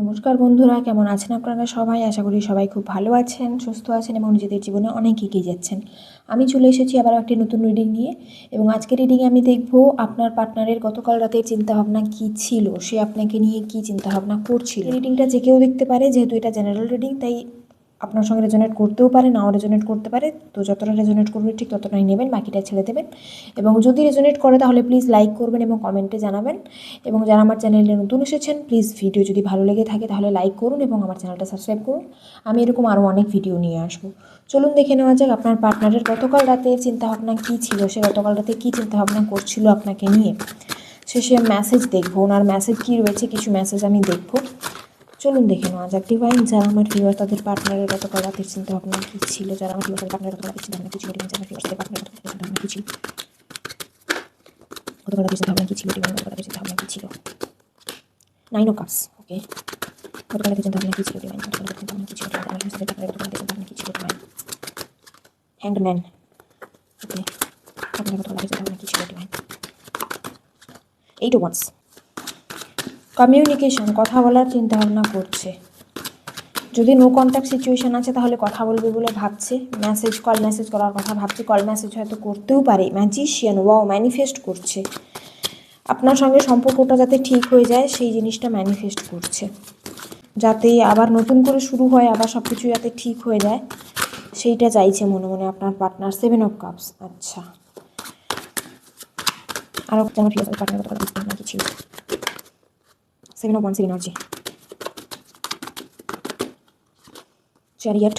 নমস্কার বন্ধুরা, কেমন আছেন আপনারা সবাই? আশা করি সবাই খুব ভালো আছেন, সুস্থ আছেন এবং নিজেদের জীবনে অনেক এগিয়ে যাচ্ছেন। আমি চলে এসেছি আবার একটি নতুন রিডিং নিয়ে এবং আজকের রিডিংয়ে আমি দেখব আপনার পার্টনারের গতকাল রাতের চিন্তাভাবনা কি ছিল? সে আপনাকে নিয়ে কী চিন্তাভাবনা করছিল? রিডিংটা যে কেউ দেখতে পারে, যেহেতু এটা জেনারেল রিডিং তাই আপনার সঙ্গে রেজোনেট করতেও পারে, নাও রেজোনেট করতে পারে। তো যতটা রেজোনেট করবে ঠিক ততটাই নেবেন, বাকিটা ছেড়ে দেবেন। এবং যদি রেজোনেট করে তাহলে প্লিজ লাইক করবেন এবং কমেন্টে জানাবেন। এবং যারা আমার চ্যানেলে নতুন এসেছেন প্লিজ ভিডিও যদি ভালো লেগে থাকে তাহলে লাইক করুন এবং আমার চ্যানেলটা সাবস্ক্রাইব করুন। আমি এরকম আরও অনেক ভিডিও নিয়ে আসব। চলুন দেখে নেওয়া যাক আপনার পার্টনারের গতকাল রাতে চিন্তাভাবনা কী ছিল? সে গতকাল রাতে কী চিন্তাভাবনা করছিল আপনাকে নিয়ে? শেষে মেসেজ দেখব। ওনার মেসেজ কী রয়েছে? কিছু মেসেজ আমি দেখব। চলুন দেখে নেওয়া যাক। ডিভাইন যারা আমার ভিউয়ার তাদের পার্টনারের গতকাল রাতের চিন্তা ভাবনা কী ছিল? যারা আমার ভিউয়ার তাদের পার্টনারের গতকাল রাতের চিন্তা ভাবনা কী ছিল? ডিভাইন যারা ভিউয়ার তাদের পার্টনারের গতকাল চিন্তা ভাবনা কী ছিল? গতকাল রাতের চিন্তা ভাবনা কী ছিল? ডিভাইন গতকাল রাতের চিন্তা ভাবনা কী ছিল? নাইন ও কাপস ওকে গতকাল রাতের চিন্তা ভাবনা কী ছিল? ডিভাইন গতকাল রাতের চিন্তা ভাবনা কী ছিল? ডিভাইন আমার সাথে পার্টনারের গতকাল রাতের চিন্তা ভাবনা কী ছিল? ডিভাইন হ্যান্ডম্যান ওকে আপনার গতকাল রাতের চিন্তা ভাবনা কী ছিল? ডিভাইন এইট ওয়ান্স কমিউনিকেশন কথা বলার চিন্তা ভাবনা করছে। যদি নো কন্ট্যাক্ট সিচুয়েশান আছে, তাহলে কথা বলবে বলে ভাবছে। মেসেজ কল মেসেজ করার কথা ভাবছে। কল মেসেজ হয়তো করতেও পারে। ম্যাজিশিয়ান ওয়াও ম্যানিফেস্ট করছে। আপনার সঙ্গে সম্পর্কটা যাতে ঠিক হয়ে যায়, সেই জিনিসটা ম্যানিফেস্ট করছে। যাতে আবার নতুন করে শুরু হয়, আবার সব কিছু যাতে ঠিক হয়ে যায়, সেইটা চাইছে মনে মনে আপনার পার্টনার সেভেন অফ কাপস আচ্ছা। আরও ঠিক আছে পার্টনার কথা seven of wands energy chariot,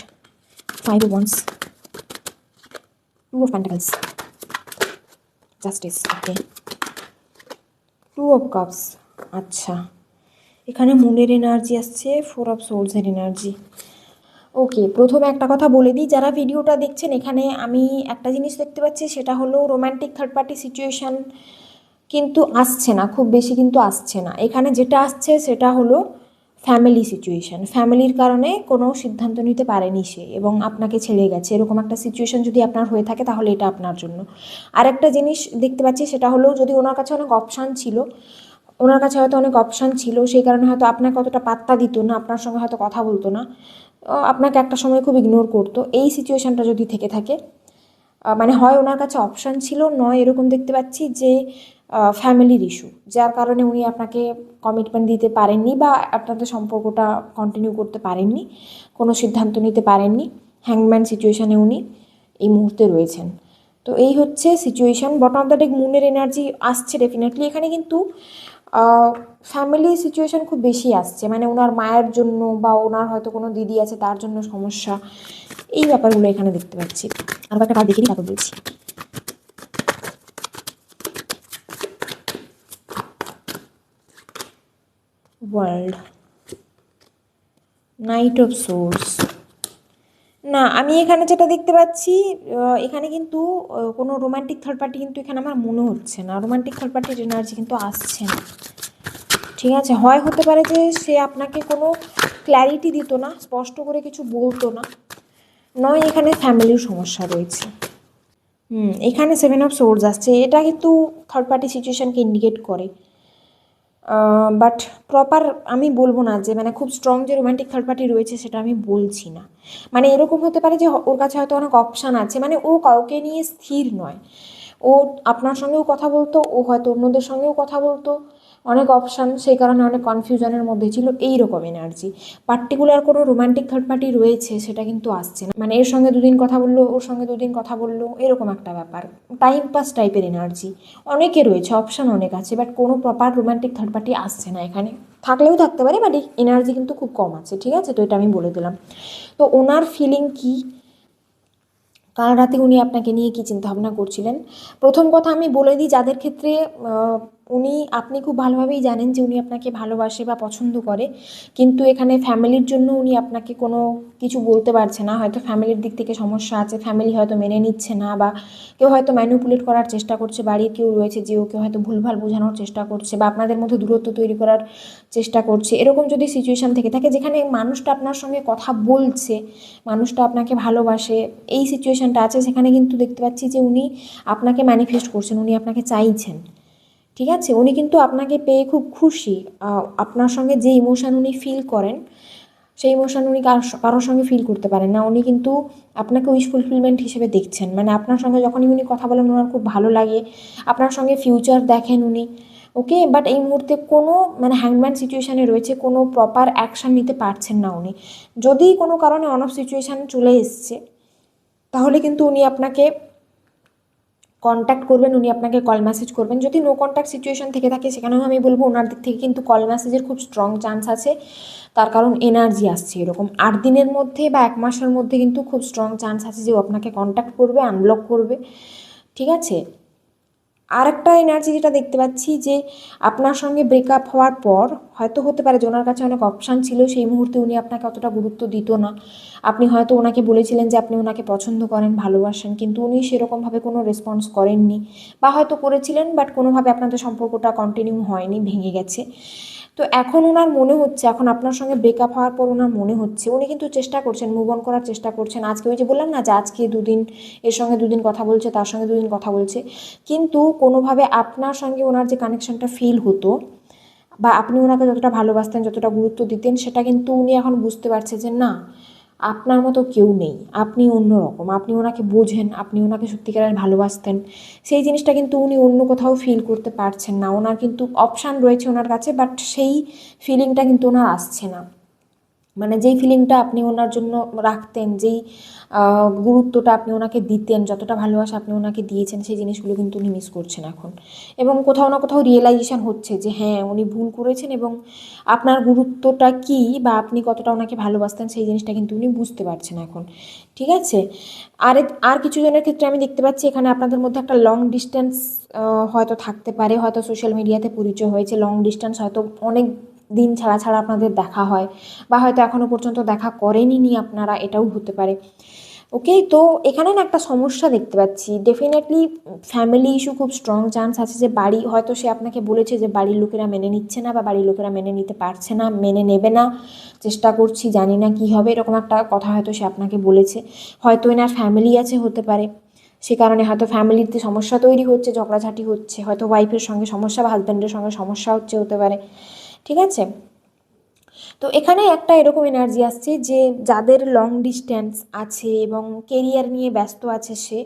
five of wands two of pentacles. Justice, okay. Two of cups আচ্ছা। এখানে মুনের এনার্জি আসছে ফোর অফ সোলসের এনার্জি ওকে প্রথমে একটা কথা বলে দিই, যারা ভিডিওটা দেখছেন, এখানে আমি একটা জিনিস দেখতে পাচ্ছি, সেটা হলো রোম্যান্টিক থার্ড পার্টি সিচুয়েশান কিন্তু আসছে না, খুব বেশি কিন্তু আসছে না। এখানে যেটা আসছে সেটা হলো ফ্যামিলি সিচুয়েশান ফ্যামিলির কারণে কোনো সিদ্ধান্ত নিতে পারেনি সে এবং আপনাকে ছেড়ে গেছে। এরকম একটা সিচুয়েশান যদি আপনার হয়ে থাকে তাহলে এটা আপনার জন্য। আর একটা জিনিস দেখতে পাচ্ছি সেটা হলো যদি ওনার কাছে অনেক অপশান ছিল, ওনার কাছে হয়তো অনেক অপশান ছিল, সেই কারণে হয়তো আপনাকে অতটা পাত্তা দিত না, আপনার সঙ্গে হয়তো কথা বলতো না। আপনাকে একটা সময় খুব ইগনোর করতো। এই সিচুয়েশানটা যদি থেকে থাকে মানে হয় ওনার কাছে অপশান ছিল, নয় এরকম দেখতে পাচ্ছি যে ফ্যামিলির ইস্যু যার কারণে উনি আপনাকে কমিটমেন্ট দিতে পারেননি বা আপনাদের সম্পর্কটা কন্টিনিউ করতে পারেননি, কোনো সিদ্ধান্ত নিতে পারেননি হ্যাংম্যান সিচুয়েশানে উনি এই মুহূর্তে রয়েছেন। তো এই হচ্ছে situation bottom of the deck মুনের energy আসছে ডেফিনেটলি এখানে কিন্তু ফ্যামিলি সিচুয়েশান খুব বেশি আসছে। মানে ওনার মায়ের জন্য বা ওনার হয়তো কোনো দিদি আছে, তার জন্য সমস্যা। এই ব্যাপারগুলো এখানে দেখতে পাচ্ছি। আর একটা কার্ড দেখে তারপর বলছি। ওয়ার্ল্ড নাইট অফ সোর্স না, আমি এখানে যেটা দেখতে পাচ্ছি এখানে কিন্তু কোনো রোমান্টিক থার্ড পার্টি কিন্তু এখানে আমার মনে হচ্ছে না। রোমান্টিক থার্ড পার্টির এনার্জি কিন্তু আসছে না। ঠিক আছে? হয়, হতে পারে যে সে আপনাকে কোনো ক্ল্যারিটি দিত না, স্পষ্ট করে কিছু বলতো না। নয়, এখানে ফ্যামিলির সমস্যা রয়েছে। হুম, এখানে সেভেন অফ সোর্স আসছে। এটা কিন্তু থার্ড পার্টি সিচুয়েশানকে ইন্ডিকেট করে। বাট প্রপার আমি বলব না যে মানে খুব স্ট্রং যে রোম্যান্টিক থার্ড পার্টি রয়েছে, সেটা আমি বলছি না। মানে এরকম হতে পারে যে ওর কাছে হয়তো অনেক অপশান আছে। মানে ও কাউকে নিয়ে স্থির নয়। ও আপনার সঙ্গেও কথা বলতো, ও হয়তো অন্যদের সঙ্গেও কথা বলতো। অনেক অপশান সেই কারণে অনেক কনফিউশনের মধ্যে ছিল এই রকম এনার্জি পার্টিকুলার কোনো রোমান্টিক থার্ড পার্টি রয়েছে, সেটা কিন্তু আসছে না। মানে এর সঙ্গে দুদিন কথা বলল, ওর সঙ্গে দুদিন কথা বলল, এরকম একটা ব্যাপার। টাইম পাস টাইপের এনার্জি অনেকে রয়েছে অপশান অনেক আছে বাট কোনো প্রপার রোমান্টিক থার্ড পার্টি আসছে না এখানে। থাকলেও থাকতে পারে বাট এনার্জি কিন্তু খুব কম আছে, ঠিক আছে? তো এটা আমি বলে দিলাম। তো ওনার ফিলিং কী? কাল রাতে উনি আপনাকে নিয়ে কী চিন্তাভাবনা করছিলেন? প্রথম কথা আমি বলে দিই, যাদের ক্ষেত্রে উনি, আপনি খুব ভালোভাবেই জানেন যে উনি আপনাকে ভালোবাসে বা পছন্দ করে। কিন্তু এখানে ফ্যামিলির জন্য উনি আপনাকে কোনো কিছু বলতে পারছে না। হয়তো ফ্যামিলির দিক থেকে সমস্যা আছে, ফ্যামিলি হয়তো মেনে নিচ্ছে না বা কেউ হয়তো ম্যানুপুলেট করার চেষ্টা করছে, বাড়ির কেউ রয়েছে যে ওকে হয়তো ভুলভাল বোঝানোর চেষ্টা করছে বা আপনাদের মধ্যে দূরত্ব তৈরি করার চেষ্টা করছে। এরকম যদি সিচুয়েশান থেকে থাকে, যেখানে মানুষটা আপনার সঙ্গে কথা বলছে, মানুষটা আপনাকে ভালোবাসে, এই সিচুয়েশানটা আছে, সেখানে কিন্তু দেখতে পাচ্ছি যে উনি আপনাকে ম্যানিফেস্ট করছেন, উনি আপনাকে চাইছেন। ঠিক আছে? উনি কিন্তু আপনাকে পেয়ে খুব খুশি। আপনার সঙ্গে যে ইমোশান উনি ফিল করেন, সেই ইমোশান উনি কার কারোর সঙ্গে ফিল করতে পারেন না। উনি কিন্তু আপনাকে উইশ ফুলফিলমেন্ট হিসেবে দেখছেন। মানে আপনার সঙ্গে যখনই উনি কথা বলেন, ওনার খুব ভালো লাগে। আপনার সঙ্গে ফিউচার দেখেন উনি। ওকে? বাট এই মুহূর্তে কোনো মানে হ্যাংম্যান সিচুয়েশানে রয়েছে, কোনো প্রপার অ্যাকশান নিতে পারছেন না উনি। যদি কোনো কারণে অন অফ সিচুয়েশান চলে এসছে, তাহলে কিন্তু উনি আপনাকে কন্ট্যাক্ট করবেন, উনি আপনাকে কল মেসেজ করবেন। যদি নো কন্ট্যাক্ট সিচুয়েশন থেকে থাকে, সেখানেও আমি বলব, ওনার দিক থেকে কিন্তু কল মেসেজের খুব স্ট্রং চান্স আছে। তার কারণ এনার্জি আসছে এরকম। আট দিনের মধ্যে বা এক মাসের মধ্যে কিন্তু খুব স্ট্রং চান্স আছে যে ও আপনাকে কন্ট্যাক্ট করবে আনব্লক করবে। ঠিক আছে? আর একটা এনার্জি যেটা দেখতে পাচ্ছি যে আপনার সঙ্গে ব্রেকআপ হওয়ার পর হয়তো হতে পারে যে ওনার কাছে অনেক অপশান ছিল, সেই মুহূর্তে উনি আপনাকে অতটা গুরুত্ব দিত না। আপনি হয়তো ওনাকে বলেছিলেন যে আপনি ওনাকে পছন্দ করেন, ভালোবাসেন, কিন্তু উনি সেরকমভাবে কোনো রেসপন্স করেননি বা হয়তো করেছিলেন বাট কোনোভাবে আপনাদের সম্পর্কটা কন্টিনিউ হয়নি, ভেঙে গেছে। তো এখন ওনার মনে হচ্ছে, এখন আপনার সঙ্গে ব্রেকআপ হওয়ার পর ওনার মনে হচ্ছে, উনি কিন্তু চেষ্টা করছেন মুভ অন করার চেষ্টা করছেন। আজকে ওই যে বললাম না যে আজকে দুদিন এর সঙ্গে দুদিন কথা বলছে, তার সঙ্গে দুদিন কথা বলছে। কিন্তু কোনোভাবে আপনার সঙ্গে ওনার যে কানেকশনটা ফিল হতো বা আপনি ওনাকে যতটা ভালোবাসতেন, যতটা গুরুত্ব দিতেন, সেটা কিন্তু উনি এখন বুঝতে পারছে যে না আপনার মতো কেউ নেই। আপনি অন্যরকম। আপনি ওনাকে বোঝেন, আপনি ওনাকে সত্যিকারের ভালোবাসতেন। সেই জিনিসটা কিন্তু উনি অন্য কোথাও ফিল করতে পারছেন না। ওনার কিন্তু অপশান রয়েছে ওনার কাছে বাট সেই ফিলিংটা কিন্তু ওনার আসছে না। মানে যেই ফিলিংটা আপনি ওনার জন্য রাখতেন, যেই গুরুত্বটা আপনি ওনাকে দিতেন, যতটা ভালোবাসা আপনি ওনাকে দিয়েছেন, সেই জিনিসগুলো কিন্তু উনি মিস করছেন এখন। এবং কোথাও না কোথাও রিয়েলাইজেশন হচ্ছে যে হ্যাঁ উনি ভুল করেছেন এবং আপনার গুরুত্বটা কী বা আপনি কতটা ওনাকে ভালোবাসতেন, সেই জিনিসটা কিন্তু উনি বুঝতে পারছেন এখন। ঠিক আছে? আর আর কিছু জনের ক্ষেত্রে আমি দেখতে পাচ্ছি, এখানে আপনাদের মধ্যে একটা লং ডিস্টেন্স হয়তো থাকতে পারে, হয়তো সোশ্যাল মিডিয়াতে পরিচয় হয়েছে লং ডিস্টেন্স হয়তো অনেক দিন ছাড়া ছাড়া আপনাদের দেখা হয় বা হয়তো এখনও পর্যন্ত দেখা করেনি নি আপনারা, এটাও হতে পারে। ওকে তো এখানে না একটা সমস্যা দেখতে পাচ্ছি। ডেফিনেটলি ফ্যামিলি ইস্যু খুব স্ট্রং চান্স আছে যে বাড়ি, হয়তো সে আপনাকে বলেছে যে বাড়ির লোকেরা মেনে নিচ্ছে না বা বাড়ির লোকেরা মেনে নিতে পারছে না, মেনে নেবে না। চেষ্টা করছি, জানি না কী হবে, এরকম একটা কথা হয়তো সে আপনাকে বলেছে। হয়তো এনার ফ্যামিলি আছে, হতে পারে। সে কারণে হয়তো ফ্যামিলিতে সমস্যা তৈরি হচ্ছে, ঝগড়াঝাটি হচ্ছে। হয়তো ওয়াইফের সঙ্গে সমস্যা বা হাজব্যান্ডের সঙ্গে সমস্যা হচ্ছে, হতে পারে। ঠিক আছে? তো এখানে একটা এরকম এনার্জি আসছে যে যাদের লং ডিস্ট্যান্স আছে এবং কেরিয়ার নিয়ে ব্যস্ত আছে সে,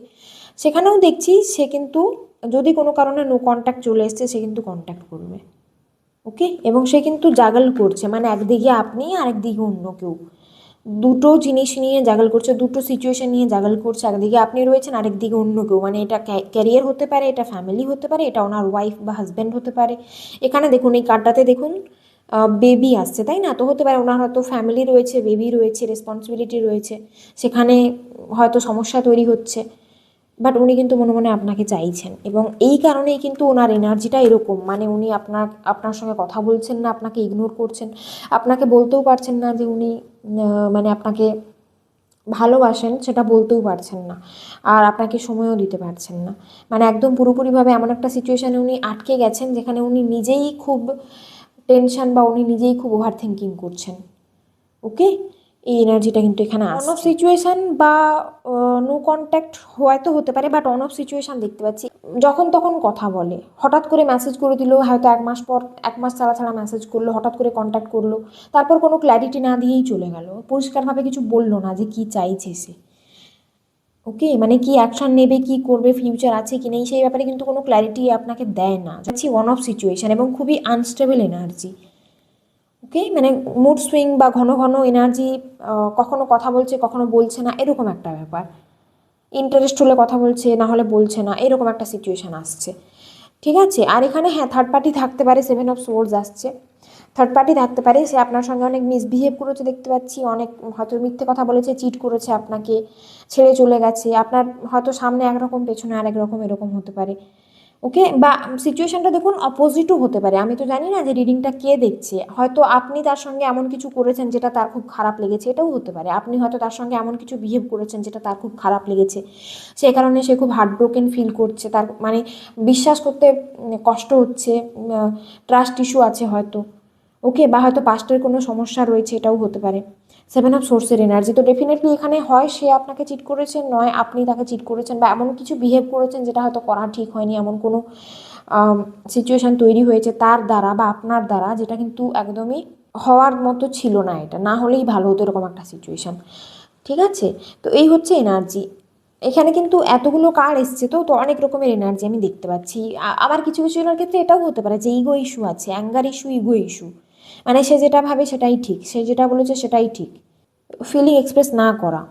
সেখানেও দেখছি সে কিন্তু যদি কোনো কারণে নো কন্ট্যাক্ট চলে এসছে, সে কিন্তু কন্ট্যাক্ট করবে। ওকে এবং সে কিন্তু জাগাল করছে। মানে একদিকে আপনি আরেকদিকে অন্য কেউ। দুটো জিনিস নিয়ে জাগাল করছে, দুটো সিচুয়েশন নিয়ে জাগাল করছে, একদিকে আপনি রয়েছেন, আরেকদিকে অন্য কেউ। মানে এটা ক্যারিয়ার হতে পারে, এটা ফ্যামিলি হতে পারে, এটা ওনার ওয়াইফ বা হাজব্যান্ড হতে পারে। এখানে দেখুন, এই কার্ডটাতে দেখুন বেবি আসছে, তাই না? তো হতে পারে ওনার হয়তো ফ্যামিলি রয়েছে বেবি রয়েছে রেসপন্সিবিলিটি রয়েছে। সেখানে হয়তো সমস্যা তৈরি হচ্ছে। বাট উনি কিন্তু মনে মনে আপনাকে চাইছেন। এবং এই কারণেই কিন্তু ওনার এনার্জিটা এরকম। মানে উনি আপনার আপনার সঙ্গে কথা বলছেন না, আপনাকে ইগনোর করছেন। আপনাকে বলতেও পারছেন না যে উনি মানে আপনাকে ভালোবাসেন, সেটা বলতেও পারছেন না। আর আপনাকে সময়ও দিতে পারছেন না। মানে একদম পুরোপুরিভাবে এমন একটা সিচুয়েশানে উনি আটকে গেছেন, যেখানে উনি নিজেই খুব টেনশন বা উনি নিজেই খুব ওভার থিঙ্কিং করছেন। ওকে এই এনার্জিটা কিন্তু এখানে অন অফ সিচুয়েশান বা নো কন্ট্যাক্ট হয়তো হতে পারে বাট অন অফ সিচুয়েশান দেখতে পাচ্ছি। যখন তখন কথা বলে। হঠাৎ করে মেসেজ করে দিল হয়তো এক মাস পর এক মাস ছাড়া ছাড়া মেসেজ করল হঠাৎ করে কন্ট্যাক্ট করল। তারপর কোনো ক্ল্যারিটি না দিয়েই চলে গেল। পরিষ্কারভাবে কিছু বলল না যে কী চাইছে সে। ওকে মানে কি অ্যাকশন নেবে কি করবে ফিউচার আছে কি নেই সেই ব্যাপারে কিন্তু কোনো ক্ল্যারিটি আপনাকে দেয় না। যাচ্ছি ওয়ান অফ সিচুয়েশান এবং খুবই আনস্টেবল এনার্জি ওকে মানে মুড সুইং বা ঘন ঘন এনার্জি কখনো কথা বলছে, কখনো বলছে না, এরকম একটা ব্যাপার। ইন্টারেস্ট হলে কথা বলছে, না হলে বলছে না, এরকম একটা সিচুয়েশান আসছে। ঠিক আছে? আর এখানে হ্যাঁ থার্ড পার্টি থাকতে পারে সেভেন অফ সোর্স আসছে। থার্ড পার্টি থাকতে পারে, সে আপনার সঙ্গে অনেক মিসবিহেভ করেছে, দেখতে পাচ্ছি। অনেক হয়তো মিথ্যে কথা বলেছে চিট করেছে আপনাকে, ছেড়ে চলে গেছে। আপনার হয়তো সামনে একরকম, পেছনে আরেক রকম, এরকম হতে পারে। ওকে বা সিচুয়েশনটা দেখুন অপোজিটও হতে পারে। আমি তো জানি না যে রিডিংটা কে দেখছে। হয়তো আপনি তার সঙ্গে এমন কিছু করেছেন যেটা তার খুব খারাপ লেগেছে, এটাও হতে পারে। আপনি হয়তো তার সঙ্গে এমন কিছু বিহেভ করেছেন যেটা তার খুব খারাপ লেগেছে। সেই কারণে সে খুব হার্টব্রোকেন ফিল করছে। তার মানে বিশ্বাস করতে কষ্ট হচ্ছে ট্রাস্ট ইস্যু আছে হয়তো। ওকে বা হয়তো পাস্টের কোনো সমস্যা রয়েছে, এটাও হতে পারে। সেভেন অফ সোর্সের এনার্জি তো ডেফিনেটলি এখানে হয়, সে আপনাকে চিট করেছেন নয় আপনি তাকে চিট করেছেন বা এমন কিছু বিহেভ করেছেন যেটা হয়তো করা ঠিক হয়নি, এমন কোনো সিচুয়েশান তৈরি হয়েছে তার দ্বারা বা আপনার দ্বারা যেটা কিন্তু একদমই হওয়ার মতো ছিল না এটা। না হলেই ভালো হতো এরকম একটা সিচুয়েশান ঠিক আছে? তো এই হচ্ছে এনার্জি এখানে কিন্তু এতগুলো কার্ড এসছে তো তো অনেক রকমের এনার্জি আমি দেখতে পাচ্ছি। আবার কিছু কিছু জনের ক্ষেত্রে এটাও হতে পারে যে ইগো ইস্যু আছে অ্যাঙ্গার ইস্যু ইগো ইস্যু মানে সে যেটা ভাবে সেটাই ঠিক, সে যেটা বলেছে সেটাই ঠিক। ফিলিং এক্সপ্রেস না করা।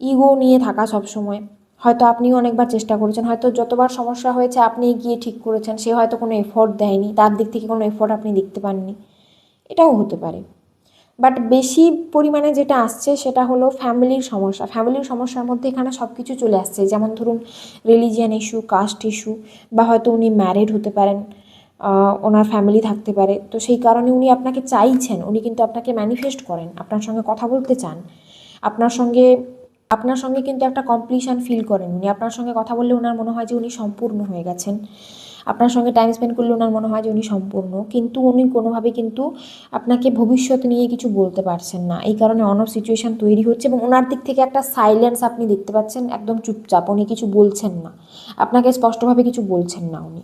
ইগো নিয়ে থাকা সব সময় হয়তো আপনিও অনেকবার চেষ্টা করেছেন, হয়তো যতবার সমস্যা হয়েছে আপনি গিয়ে ঠিক করেছেন, সে হয়তো কোনো এফোর্ট দেয়নি, তার দিক থেকে কোনো এফোর্ট আপনি দেখতে পাননি। এটাও হতে পারে। বাট বেশি পরিমাণে যেটা আসছে সেটা হলো ফ্যামিলির সমস্যা। ফ্যামিলির সমস্যার মধ্যে এখানে সব কিছু চলে আসছে। যেমন ধরুন রিলিজিয়ান ইস্যু কাস্ট ইস্যু বা হয়তো উনি ম্যারিড হতে পারেন। ওনার ফ্যামিলি থাকতে পারে। তো সেই কারণে উনি আপনাকে চাইছেন, উনি কিন্তু আপনাকে ম্যানিফেস্ট করেন, আপনার সঙ্গে কথা বলতে চান। আপনার সঙ্গে আপনার সঙ্গে কিন্তু একটা কমপ্লিশন ফিল করেন উনি। আপনার সঙ্গে কথা বললে ওনার মনে হয় যে উনি সম্পূর্ণ হয়ে গেছেন। আপনার সঙ্গে টাইম স্পেন্ড করলে ওনার মনে হয় যে উনি সম্পূর্ণ। কিন্তু উনি কোনোভাবে কিন্তু আপনাকে ভবিষ্যৎ নিয়ে কিছু বলতে পারছেন না। এই কারণে অন অফ সিচুয়েশান তৈরি হচ্ছে এবং ওনার দিক থেকে একটা সাইলেন্স আপনি দেখতে পাচ্ছেন, একদম চুপচাপ। উনি কিছু বলছেন না। আপনাকে স্পষ্টভাবে কিছু বলছেন না উনি।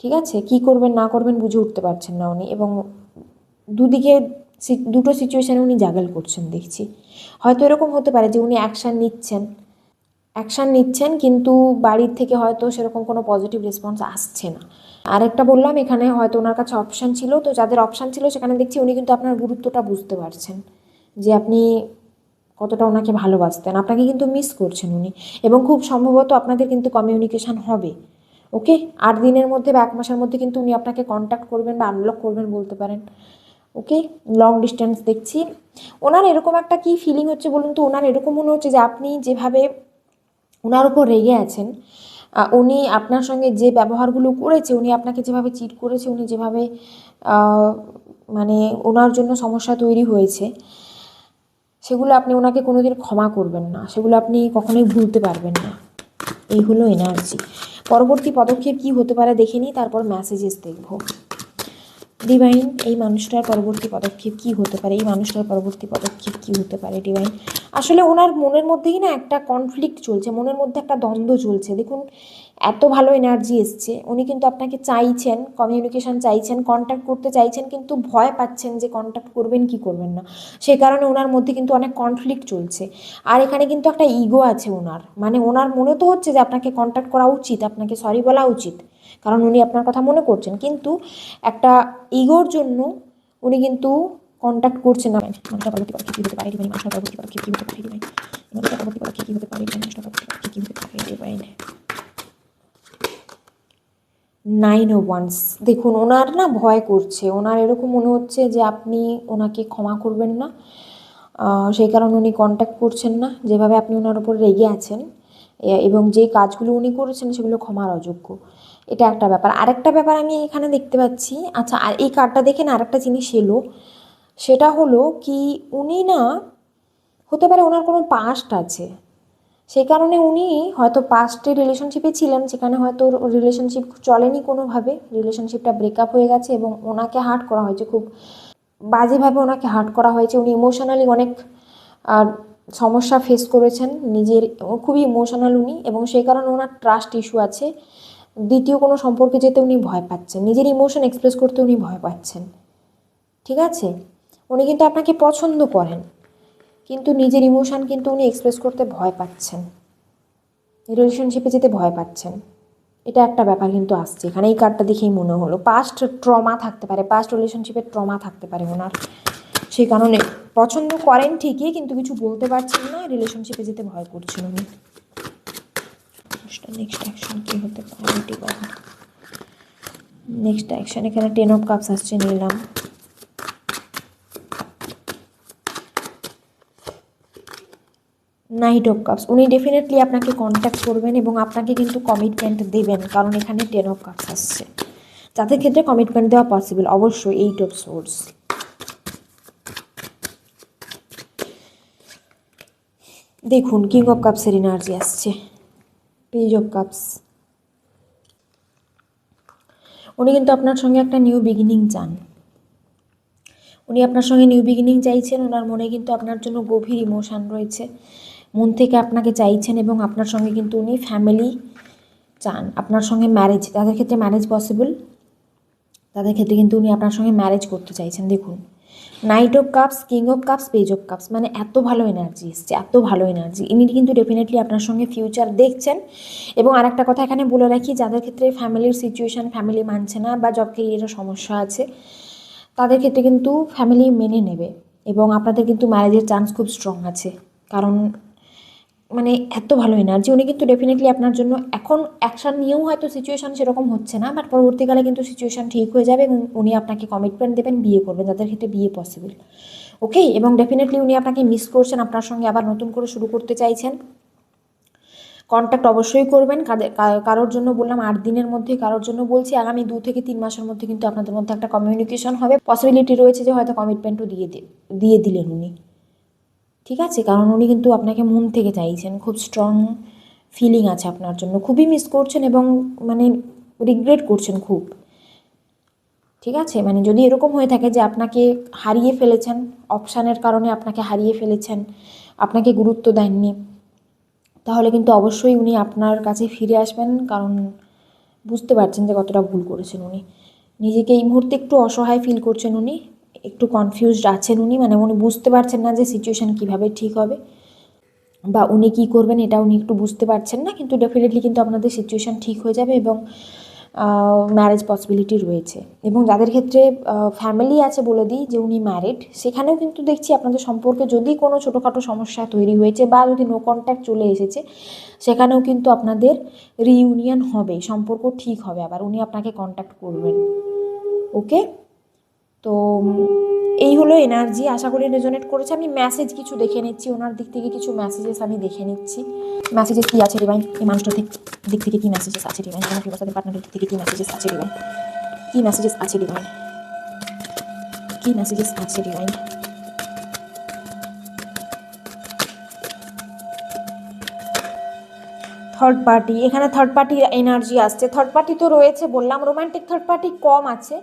ঠিক আছে? কি করবেন, না করবেন বুঝে উঠতে পারছেন না উনি এবং দুদিকে দুটো সিচুয়েশানে উনি জাগাল করছেন দেখছি। হয়তো এরকম হতে পারে যে উনি অ্যাকশান নিচ্ছেন। অ্যাকশান নিচ্ছেন কিন্তু বাড়ির থেকে হয়তো সেরকম কোনো পজিটিভ রেসপন্স আসছে না। আরেকটা বললাম, এখানে হয়তো ওনার কাছে অপশান ছিল, তো যাদের অপশান ছিল সেখানে দেখছি উনি কিন্তু আপনার গুরুত্বটা বুঝতে পারছেন যে আপনি কতটা ওনাকে ভালোবাসতেন। আপনাকে কিন্তু মিস করছেন উনি এবং খুব সম্ভবত আপনাদের কিন্তু কমিউনিকেশান হবে। ওকে? আট দিনের মধ্যে বা এক মাসের মধ্যে কিন্তু উনি আপনাকে কন্ট্যাক্ট করবেন বা আনলক করবেন বলতে পারেন। ওকে? লং ডিস্টেন্স দেখছি। ওনার এরকম একটা কি ফিলিং হচ্ছে বলুন তো? ওনার এরকম মনে হচ্ছে যে আপনি যেভাবে ওনার উপর রেগে আছেন উনি আপনার সঙ্গে যে ব্যবহারগুলো করেছে, উনি আপনাকে যেভাবে চিট করেছে, উনি যেভাবে মানে ওনার জন্য সমস্যা তৈরি হয়েছে, সেগুলো আপনি ওনাকে কোনোদিন ক্ষমা করবেন না। সেগুলো আপনি কখনোই ভুলতে পারবেন না। এই হলো এনার্জি পরবর্তী পদক্ষেপ কি হতে পারে দেখে নিই, তারপর মেসেজেস দেখব। ডিভাইন এই মানুষটার পরবর্তী পদক্ষেপ কি হতে পারে, এই মানুষটার পরবর্তী পদক্ষেপ কি হতে পারে ডিভাইন আসলে ওনার মনের মধ্যেই না একটা কনফ্লিক্ট চলছে, মনের মধ্যে একটা দ্বন্দ্ব চলছে। দেখুন এত ভালো এনার্জি এসছে উনি কিন্তু আপনাকে চাইছেন কমিউনিকেশন চাইছেন কন্ট্যাক্ট করতে চাইছেন কিন্তু ভয় পাচ্ছেন যে কন্ট্যাক্ট করবেন কি করবেন না সে কারণে ওনার মধ্যে কিন্তু অনেক কনফ্লিক্ট চলছে আর এখানে কিন্তু একটা ইগো আছে ওনার মানে ওনার মনে তো হচ্ছে যে আপনাকে কন্ট্যাক্ট করা উচিত আপনাকে সরি বলা উচিত কারণ উনি আপনার কথা মনে করছেন কিন্তু একটা ইগোর জন্য উনি কিন্তু কন্ট্যাক্ট করছেন না নাইন ও ওয়ান্স দেখুন, ওনার না ভয় করছে। ওনার এরকম মনে হচ্ছে যে আপনি ওনাকে ক্ষমা করবেন না। সেই কারণে উনি কন্ট্যাক্ট করছেন না। যেভাবে আপনি ওনার উপর রেগে আছেন এবং যে কাজগুলো উনি করেছেন, সেগুলো ক্ষমার অযোগ্য। এটা একটা ব্যাপার। আরেকটা ব্যাপার আমি এখানে দেখতে পাচ্ছি। আচ্ছা আর এই কার্ডটা দেখে না আরেকটা জিনিস এলো। সেটা হলো কি উনি না, হতে পারে ওনার কোনো পাস্ট আছে। সেই কারণে উনি হয়তো পাস্টে রিলেশনশিপে ছিলেন সেখানে হয়তো রিলেশনশিপ চলেনি কোনোভাবে রিলেশনশিপটা ব্রেকআপ হয়ে গেছে এবং ওনাকে হার্ট করা হয়েছে, খুব বাজেভাবে ওনাকে হার্ট করা হয়েছে। উনি ইমোশনালি অনেক সমস্যা ফেস করেছেন, নিজের খুবই ইমোশনাল উনি এবং সেই কারণে ওনার ট্রাস্ট ইস্যু আছে। দ্বিতীয় কোনো সম্পর্কে যেতে উনি ভয় পাচ্ছেন, নিজের ইমোশন এক্সপ্রেস করতে উনি ভয় পাচ্ছেন। ঠিক আছে? উনি কিন্তু আপনাকে পছন্দ করেন। কিন্তু নিজের ইমোশন কিন্তু উনি এক্সপ্রেস করতে ভয় পাচ্ছেন। রিলেশনশিপে যেতে ভয় পাচ্ছেন। এটা একটা ব্যাপার কিন্তু আসছে। এখানে এই কার্ডটা দেখেই মনে হলো। পাস্ট ট্রমা থাকতে পারে পাস্ট রিলেশনশিপের ট্রমা থাকতে পারে ওনার। সেই কারণে পছন্দ করেন ঠিকই, কিন্তু কিছু বলতে পারছেন না। রিলেশনশিপে যেতে ভয় করছেন উনি। নেক্সট অ্যাকশন কী হতে পারে নেক্সট অ্যাকশন এখানে টেন অফ কাপস আসছে, নিলাম। নাইট অফ কাপস উনি ডেফিনেটলি আপনাকে কন্ট্যাক্ট করবেন এবং আপনাকে কিন্তু কমিটমেন্ট দেবেন, কারণ এখানে টেন অফ কাপস আসছে। যাদের ক্ষেত্রে কমিটমেন্ট দেওয়া পসিবল অবশ্যই এইট অফ সোর্স দেখুন কিং অফ কাপসের এনার্জি আসছে। পেজ অফ কাপস উনি কিন্তু আপনার সঙ্গে একটা নিউ বিগিনিং চান। উনি আপনার সঙ্গে নিউ বিগিনিং চাইছেন, ওনার মনে কিন্তু আপনার জন্য গভীর ইমোশান রয়েছে। মন থেকে আপনাকে চাইছেন এবং আপনার সঙ্গে কিন্তু উনি ফ্যামিলি চান, আপনার সঙ্গে ম্যারেজ তাদের ক্ষেত্রে ম্যারেজ পসিবল তাদের ক্ষেত্রে কিন্তু উনি আপনার সঙ্গে ম্যারেজ করতে চাইছেন, দেখুন। Knight of cups king of cups page of cups মানে এত ভালো এনার্জি এসছে, এত ভালো এনার্জি ইনি কিন্তু ডেফিনেটলি আপনার সঙ্গে ফিউচার দেখছেন। এবং আরেকটা কথা এখানে বলে রাখি, যাদের ক্ষেত্রে ফ্যামিলির সিচুয়েশান ফ্যামিলি মানছে না বা জব কেরিয়ারের সমস্যা আছে, তাদের ক্ষেত্রে কিন্তু ফ্যামিলি মেনে নেবে। এবং আপনাদের কিন্তু ম্যারেজের চান্স খুব স্ট্রং আছে। কারণ মানে এত ভালো এনার্জি উনি কিন্তু ডেফিনেটলি আপনার জন্য এখন অ্যাকশান নিয়েও হয়তো সিচুয়েশান সেরকম হচ্ছে না বাট পরবর্তীকালে কিন্তু সিচুয়েশান ঠিক হয়ে যাবে এবং উনি আপনাকে কমিটমেন্ট দেবেন, বিয়ে করবেন, যাদের ক্ষেত্রে বিয়ে পসিবল ওকে এবং ডেফিনেটলি উনি আপনাকে মিস করছেন, আপনার সঙ্গে আবার নতুন করে শুরু করতে চাইছেন। কন্ট্যাক্ট অবশ্যই করবেন কারোর জন্য বললাম আট দিনের মধ্যে কারোর জন্য বলছি, আগামী দু থেকে তিন মাসের মধ্যে কিন্তু আপনাদের মধ্যে একটা কমিউনিকেশন হবে। পসিবিলিটি রয়েছে যে হয়তো কমিটমেন্টও দিয়ে দিয়ে দিলেন উনি। ঠিক আছে? কারণ উনি কিন্তু আপনাকে মন থেকে চাইছেন। খুব স্ট্রং ফিলিং আছে আপনার জন্য। খুবই মিস করছেন এবং মানে রিগ্রেট করছেন খুব। ঠিক আছে? মানে যদি এরকম হয়ে থাকে যে আপনাকে হারিয়ে ফেলেছেন অপশানের কারণে আপনাকে হারিয়ে ফেলেছেন, আপনাকে গুরুত্ব দেননি, তাহলে কিন্তু অবশ্যই উনি আপনার কাছে ফিরে আসবেন। কারণ বুঝতে পারছেন যে কতটা ভুল করেছেন উনি। নিজেকে এই মুহূর্তে একটু অসহায় ফিল করছেন উনি। একটু কনফিউজড আছেন উনি মানে উনি বুঝতে পারছেন না যে সিচুয়েশান কীভাবে ঠিক হবে বা উনি কী করবেন এটা উনি একটু বুঝতে পারছেন না, কিন্তু ডেফিনেটলি কিন্তু আপনাদের সিচুয়েশান ঠিক হয়ে যাবে এবং ম্যারেজ পসিবিলিটি রয়েছে। এবং যাদের ক্ষেত্রে ফ্যামিলি আছে বলে দিই যে উনি ম্যারিড সেখানেও কিন্তু দেখছি আপনাদের সম্পর্কে যদি কোনো ছোটোখাটো সমস্যা তৈরি হয়েছে বা যদি নো কন্ট্যাক্ট চলে এসেছে, সেখানেও কিন্তু আপনাদের রিইউনিয়ন হবে, সম্পর্ক ঠিক হবে আবার, উনি আপনাকে কন্ট্যাক্ট করবেন। ওকে তো এই হলো এনার্জি আশা করি রেজোনেট করেছে। আমি মেসেজ কিছু দেখে নিচ্ছি। ওনার দিক থেকে কিছু মেসেজেস আমি দেখে নিচ্ছি। মেসেজেস কী আছে রিভাইন এই মানুষটার দিক থেকে কী মেসেজেস আছে রিভাইন আমার প্রিয় পার্টনারের দিক থেকে কী মেসেজেস আছে রিভাইন কী মেসেজেস আছে রিভাইন কী মেসেজেস আছে রিভাইন থার্ড পার্টি এখানে থার্ড পার্টির এনার্জি আসছে। থার্ড পার্টি তো রয়েছে বললাম। রোমান্টিক থার্ড পার্টি কম আছে।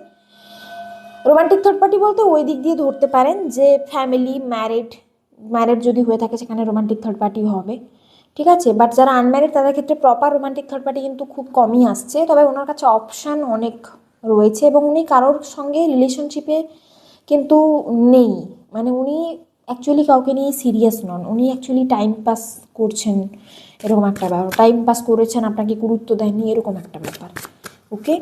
রোমান্টিক থার্ড পার্টি বলতে ওই দিক দিয়ে ধরতে পারেন যে ফ্যামিলি ম্যারিড ম্যারিড যদি হয়ে থাকে সেখানে রোমান্টিক থার্ড পার্টি হবে, ঠিক আছে? বাট যারা আনম্যারিড তাদের ক্ষেত্রে প্রপার রোমান্টিক থার্ড পার্টি কিন্তু খুব কমই আসছে। তবে ওনার কাছে অপশান অনেক রয়েছে এবং উনি কারোর সঙ্গে রিলেশনশিপে কিন্তু নেই। মানে উনি অ্যাকচুয়ালি কাউকে নিয়ে সিরিয়াস নন। উনি অ্যাকচুয়ালি টাইম পাস করছেন এরকম একটা ব্যাপার। টাইম পাস করেছেন, আপনাকে গুরুত্ব দেননি, এরকম একটা ব্যাপার। Okay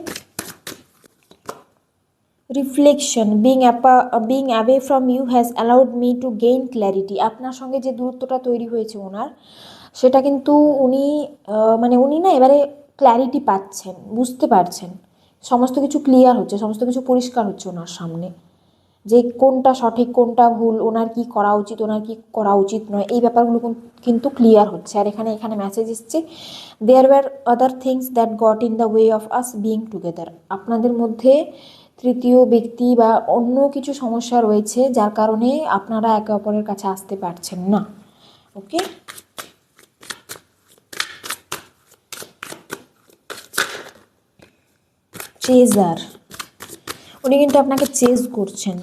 reflection being অ্যাপা being away from you has allowed me to gain clarity আপনার সঙ্গে যে দূরত্বটা তৈরি হয়েছে ওনার, সেটা কিন্তু উনি মানে উনি না এবারে ক্ল্যারিটি পাচ্ছেন, বুঝতে পারছেন। সমস্ত কিছু ক্লিয়ার হচ্ছে, সমস্ত কিছু পরিষ্কার হচ্ছে ওনার সামনে। যে কোনটা সঠিক, কোনটা ভুল, ওনার কি করা উচিত, ওনার কি করা উচিত নয়, এই ব্যাপারগুলো কিন্তু ক্লিয়ার হচ্ছে। আর এখানে এখানে মেসেজ এসছে there were other things that got in the way of us being together আপনাদের মধ্যে তৃতীয় ব্যক্তি বা অন্য কিছু সমস্যা রয়েছে, যার কারণে আপনারা একে অপরের কাছে আসতে পারছেন না। ওকে? চেজার উনি কিন্তু আপনাকে চেজ করছেন।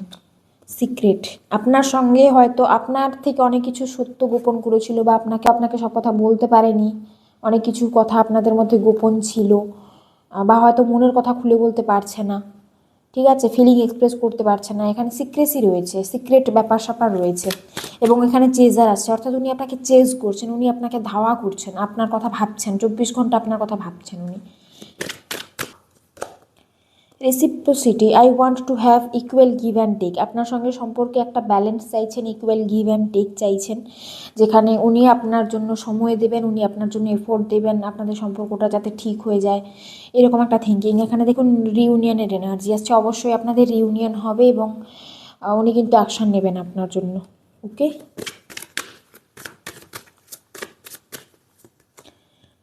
সিক্রেট আপনার সঙ্গে হয়তো আপনার থেকে অনেক কিছু সত্য গোপন করেছিল বা আপনাকে আপনাকে সব কথা বলতে পারেনি। অনেক কিছু কথা আপনাদের মধ্যে গোপন ছিল, বা হয়তো মনের কথা খুলে বলতে পারছে না। ঠিক আছে? ফিলিং এক্সপ্রেস করতে পারছে না। এখানে সিক্রেসি রয়েছে সিক্রেট ব্যাপার স্যাপার রয়েছে। এবং এখানে চেজার আছে। অর্থাৎ উনি আপনাকে চেজ করছেন, উনি আপনাকে ধাওয়া করছেন। আপনার কথা ভাবছেন। চব্বিশ ঘণ্টা আপনার কথা ভাবছেন উনি। Reciprocity I want to have equal give and take আপনার সঙ্গে সম্পর্কে একটা ব্যালেন্স চাইছেন ইকুয়াল গিভ অ্যান্ড টেক চাইছেন, যেখানে উনি আপনার জন্য সময় দেবেন, উনি আপনার জন্য এফোর্ট দেবেন, আপনাদের সম্পর্কটা যাতে ঠিক হয়ে যায়, এরকম একটা থিঙ্কিং এখানে দেখুন রিউনিয়নের এনার্জি আসছে। অবশ্যই আপনাদের রিউনিয়ন হবে এবং উনি কিন্তু অ্যাকশন নেবেন আপনার জন্য। ওকে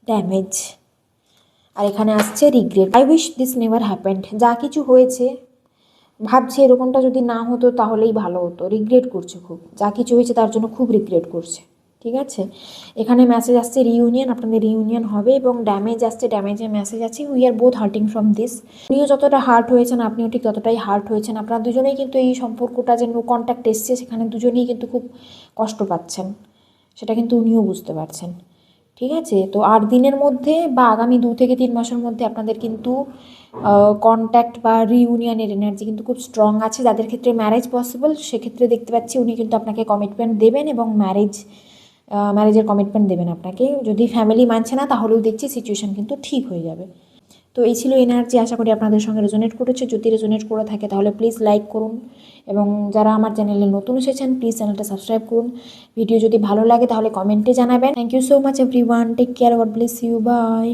ড্যামেজ আর এখানে আসছে regret I wish this never happened যা কিছু হয়েছে, ভাবছে এরকমটা যদি না হতো তাহলেই ভালো হতো। রিগ্রেট করছে খুব। যা কিছু হয়েছে তার জন্য খুব রিগ্রেট করছে। ঠিক আছে? এখানে মেসেজ আসছে রিউনিয়ন আপনাদের রিউনিয়ন হবে এবং ড্যামেজ আসছে ড্যামেজের মেসেজ আছে we are both hurting from this উনিও যতটা হার্ট হয়েছেন, আপনিও ঠিক ততটাই হার্ট হয়েছেন। আপনারা দুজনেই কিন্তু এই সম্পর্কটা যে নো কন্ট্যাক্ট এসছে, সেখানে দুজনেই কিন্তু খুব কষ্ট পাচ্ছেন। সেটা কিন্তু উনিও বুঝতে পারছেন। ঠিক আছে? তো আট দিনের মধ্যে বা আগামী দু থেকে তিন মাসের মধ্যে আপনাদের কিন্তু কন্ট্যাক্ট বা রিউনিয়নের এনার্জি কিন্তু খুব স্ট্রং আছে। যাদের ক্ষেত্রে ম্যারেজ পসিবল সেক্ষেত্রে দেখতে পাচ্ছি উনি কিন্তু আপনাকে কমিটমেন্ট দেবেন এবং ম্যারেজ ম্যারেজের কমিটমেন্ট দেবেন আপনাকে। যদি ফ্যামিলি মানছে না, তাহলেও দেখছি সিচুয়েশান কিন্তু ঠিক হয়ে যাবে। তো এই ছিল এনার্জি আশা করি আপনাদের সঙ্গে রেজোনেট করেছে। যদি রেজোনেট করে থাকে, তাহলে প্লিজ লাইক করুন। এবং যারা আমার চ্যানেলে নতুন এসেছেন প্লিজ চ্যানেলটা সাবস্ক্রাইব করুন। ভিডিও যদি ভালো লাগে তাহলে কমেন্টে জানাবেন। Thank you so much everyone take care God bless you bye